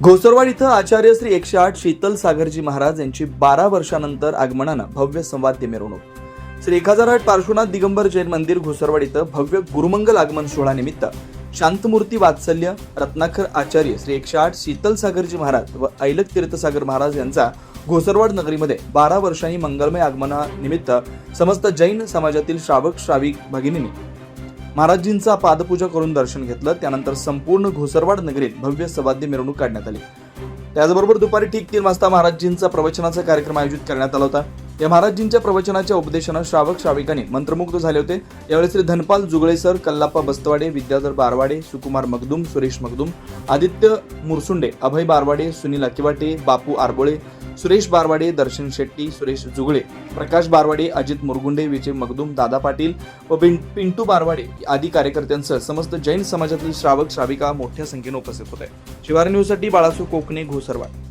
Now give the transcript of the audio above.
घोसरवाड इथं आचार्य श्री एकशे आठ शीतल सागरजी महाराज यांची बारा वर्षानंतर आगमनानं भव्य संवाद्य मिरवणूक श्री एक हजार आठ पार्श्वनाथ दिगंबर जैन मंदिर घोसरवाड इथं भव्य गुरुमंगल आगमन सोहळानिमित्त शांतमूर्ती वात्सल्य रत्नाकर आचार्य श्री एकशे आठ शीतल सागरजी महाराज व ऐलक तीर्थसागर महाराज यांचा घोसरवाड नगरीमध्ये बारा वर्षांनी मंगलमय आगमनानिमित्त समस्त जैन समाजातील श्रावक श्राविक भगिनींनी महाराजजींचा पादपूजा करून दर्शन घेतलं त्यानंतर संपूर्ण घोसरवाड नगरीत भव्य सवाद्य मिरवणूक काढण्यात आली. त्याचबरोबर दुपारी ठीक तीन वाजता महाराजजींचा प्रवचनाचा कार्यक्रम आयोजित करण्यात आला होता. या महाराजजींच्या प्रवचनाच्या उपदेशानं श्रावक श्राविकांनी मंत्रमुग्ध झाले होते. यावेळी श्री धनपाल जुगळे सर कल्लाप्पा बस्तवाडे विद्याधर बारवाडे सुकुमार मगदुम सुरेश मगदुम आदित्य मुरसुंडे अभय बारवाडे सुनील अकिवाटे बापू आरबोळे सुरेश बारवाडे दर्शन शेट्टी सुरेश जुगळे प्रकाश बारवाडे अजित मुरगुंडे विजय मगदुम दादा पाटील व पिंटू बारवाडे आदी कार्यकर्त्यांसह समस्त जैन समाजातील श्रावक श्राविका मोठ्या संख्येने उपस्थित होते. शिवार न्यूजसाठी बाळासू कोकणे घोसरवाड.